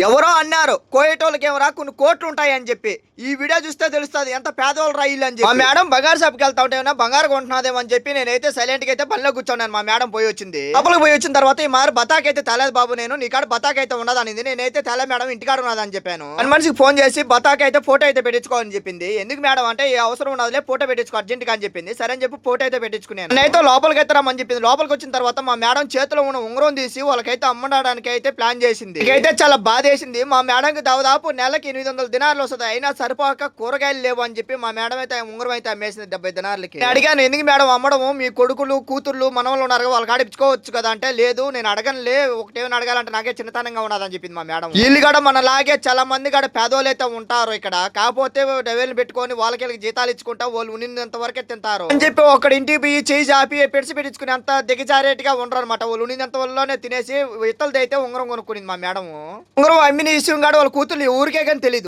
ఎవరో అన్నారు కోయేటోళ్ళకి ఏమరా కొన్ని కోట్లు ఉంటాయి అని చెప్పి. ఈ వీడియో చూస్తే తెలుస్తుంది ఎంత పేదవాళ్ళు రైలు అని చెప్పి. మా మేడం బంగారు షాప్కి వెళ్తా ఉంటే ఏమన్నా బంగారు కొంటున్నదేమో అని చెప్పి నేనైతే సైలెంట్గా అయితే పనిలో కూర్చున్నాను. మా మేడం పోయి వచ్చింది. లోపలికి పోయి వచ్చిన తర్వాత ఈ మారు బతాకి అయితే తలేదు బాబు నేను నీ కాడ బతాకి అయితే ఉండదు అనేది నేనైతే తెల మేడం ఇంటికాడ ఉన్నదని చెప్పాను. పని మనిషికి ఫోన్ చేసి బతాకి అయితే ఫోటో అయితే పెట్టించుకోవాలని చెప్పింది. ఎందుకు మేడం అంటే ఏ అవసరం ఉన్నదిలే ఫోటో పెట్టించుకో అర్జెంట్గా అని చెప్పింది. సరే అని చెప్పి ఫోటో అయితే పెట్టించుకున్నాను. నేనైతే లోపలికి అయితే రమ్మని చెప్పింది. లోపలికి వచ్చిన తర్వాత మా మేడం చేతిలో ఉన్న ఉంగరం తీసి వాళ్ళకైతే అమ్మడానికి అయితే ప్లాన్ చేసింది. ఇకైతే చాలా బాధ వేసింది మా మేడంకి దాదాపు నెలకి ఎనిమిది వందల దినారులు వస్తుంది. అయినా సరిపోక కూరగాయలు లేవు అని చెప్పి మా మేడం అయితే ఉంగరం అయితే అమ్మేసింది డెబ్బై దినార్లకి. అడిగాను ఎందుకు మేడం అమ్మడము? మీ కొడుకులు కూతుర్లు మనవలు ఉన్నారు వాళ్ళు వాళ్ళకి ఆడిపించుకోవచ్చు కదా? అంటే లేదు నేను అడగనులే. ఒకటేమైనా అడగాలంటే నాకే చిన్నతనంగా ఉన్నదని చెప్పింది మా మేడం. వీళ్ళు కూడా మనలాగే చాలా మంది కూడా పేదోళ్ళు అయితే ఉంటారు ఇక్కడ. కాకపోతే డెవెల్ని పెట్టుకొని వాళ్ళకి జీతాలు ఇచ్చుకుంటా వాళ్ళు ఉన్నంత వరకే తింటారు. అని చెప్పి ఒకటి ఇంటికి పోయి చేయి చాపి పెడిసి పెట్టించుకుని అంత దిగజారేట్గా ఉండరు అనమాట వాళ్ళు ఉన్నంత వల్లనే తినేసి ఇతలది అయితే ఉంగరం కొనుక్కునింది మా మేడం ఉంగరం అమ్మిన విషయం కాదు వాళ్ళ కూతుర్లు ఊరికే కానీ తెలియదు